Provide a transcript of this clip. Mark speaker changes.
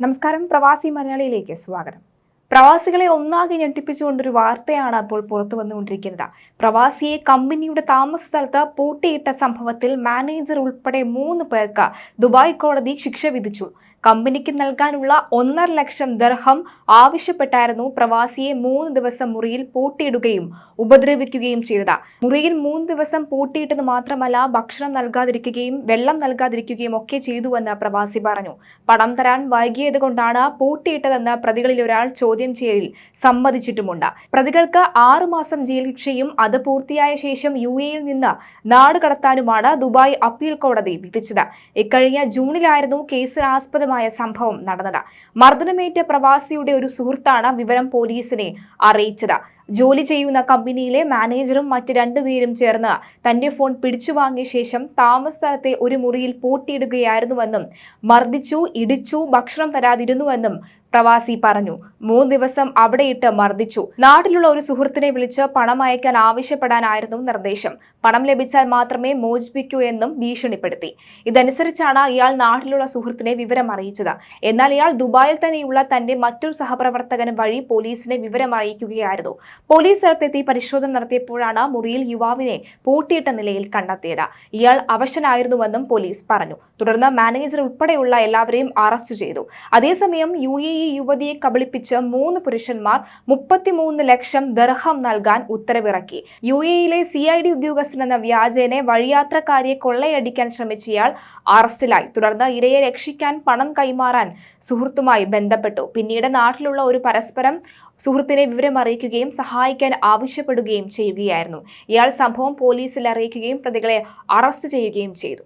Speaker 1: നമസ്കാരം പ്രവാസി മലയാളിയിലേക്ക് സ്വാഗതം. പ്രവാസികളെ ഒന്നാകെ ഞെട്ടിപ്പിച്ചുകൊണ്ടൊരു വാർത്തയാണ് അപ്പോൾ പുറത്തു വന്നുകൊണ്ടിരിക്കുന്നത്. പ്രവാസിയെ കമ്പനിയുടെ താമസ സ്ഥലത്ത് പൂട്ടിയിട്ട സംഭവത്തിൽ മാനേജർ ഉൾപ്പെടെ മൂന്ന് പേർക്ക് ദുബായ് കോടതി ശിക്ഷ വിധിച്ചു. കമ്പനിക്ക് നൽകാനുള്ള ഒന്നര ലക്ഷം ദർഹം ആവശ്യപ്പെട്ടായിരുന്നു പ്രവാസിയെ മൂന്ന് ദിവസം മുറിയിൽ പൂട്ടിയിടുകയും ഉപദ്രവിക്കുകയും ചെയ്തത്. മുറിയിൽ മൂന്ന് ദിവസം പൂട്ടിയിട്ടത് മാത്രമല്ല ഭക്ഷണം നൽകാതിരിക്കുകയും വെള്ളം നൽകാതിരിക്കുകയും ഒക്കെ ചെയ്തുവെന്ന് പ്രവാസി പറഞ്ഞു. പണം തരാൻ വൈകിയത് കൊണ്ടാണ് പൂട്ടിയിട്ടതെന്ന് പ്രതികളിൽ ഒരാൾ ചോദ്യം ചെയ്യലിൽ സമ്മതിച്ചിട്ടുമുണ്ട്. പ്രതികൾക്ക് ആറുമാസം ജയിൽ ശിക്ഷയും അത് പൂർത്തിയായ ശേഷം യു എയിൽ നിന്ന് നാടുകടത്താനുമാണ് ദുബായ് അപ്പീൽ കോടതി വിധിച്ചത്. ഇക്കഴിഞ്ഞ ജൂണിലായിരുന്നു കേസിന് ആസ്പദമായ സംഭവം നടന്നത്. മർദ്ദനമേറ്റ പ്രവാസിയുടെ ഒരു സുഹൃത്താണ് വിവരം പോലീസിനെ അറിയിച്ചത്. ജോലി ചെയ്യുന്ന കമ്പനിയിലെ മാനേജറും മറ്റ് രണ്ടുപേരും ചേർന്ന് തന്റെ ഫോൺ പിടിച്ചു വാങ്ങിയ ശേഷം താമസ സ്ഥലത്തെ ഒരു മുറിയിൽ പൂട്ടിയിടുകയായിരുന്നുവെന്നും മർദ്ദിച്ചു ഇടിച്ചു ഭക്ഷണം തരാതിരുന്നുവെന്നും പ്രവാസി പറഞ്ഞു. മൂന്ന് ദിവസം അവിടെയിട്ട് മർദ്ദിച്ചു. നാട്ടിലുള്ള ഒരു സുഹൃത്തിനെ വിളിച്ച് പണം അയക്കാൻ ആവശ്യപ്പെടാനായിരുന്നു നിർദ്ദേശം. പണം ലഭിച്ചാൽ മാത്രമേ മോചിപ്പിക്കൂ എന്നും ഭീഷണിപ്പെടുത്തി. ഇതനുസരിച്ചാണ് ഇയാൾ നാട്ടിലുള്ള സുഹൃത്തിനെ വിവരം അറിയിച്ചത്. എന്നാൽ ഇയാൾ ദുബായിൽ തന്നെയുള്ള തന്റെ മറ്റൊരു സഹപ്രവർത്തകൻ വഴി പോലീസിനെ വിവരം അറിയിക്കുകയായിരുന്നു. പോലീസ് സ്ഥലത്തെത്തി പരിശോധന നടത്തിയപ്പോഴാണ് മുറിയിൽ യുവാവിനെ പൂട്ടിയിട്ട നിലയിൽ കണ്ടെത്തിയത്. ഇയാൾ അവശനായിരുന്നുവെന്നും പോലീസ് പറഞ്ഞു. തുടർന്ന് മാനേജർ ഉൾപ്പെടെയുള്ള എല്ലാവരെയും അറസ്റ്റ് ചെയ്തു. അതേസമയം യു എ ഇ യുവതിയെ കബളിപ്പിച്ച് മൂന്ന് പുരുഷന്മാർ മുപ്പത്തിമൂന്ന് ലക്ഷം ദർഹം നൽകാൻ ഉത്തരവിറക്കി. യു എയിലെ സി ഐ ഡി ഉദ്യോഗസ്ഥനെന്ന വ്യാജേനെ വഴിയാത്രക്കാരിയെ കൊള്ളയടിക്കാൻ ശ്രമിച്ചയാൾ അറസ്റ്റിലായി. തുടർന്ന് ഇരയെ രക്ഷിക്കാൻ പണം കൈമാറാൻ സുഹൃത്തുമായി ബന്ധപ്പെട്ടു. പിന്നീട് നാട്ടിലുള്ള ഒരു പരസ്പരം സുഹൃത്തിനെ വിവരം അറിയിക്കുകയും സഹായിക്കാൻ ആവശ്യപ്പെടുകയും ചെയ്യുകയായിരുന്നു. ഇയാൾ സംഭവം പോലീസിൽ അറിയിക്കുകയും പ്രതികളെ അറസ്റ്റ് ചെയ്യുകയും ചെയ്തു.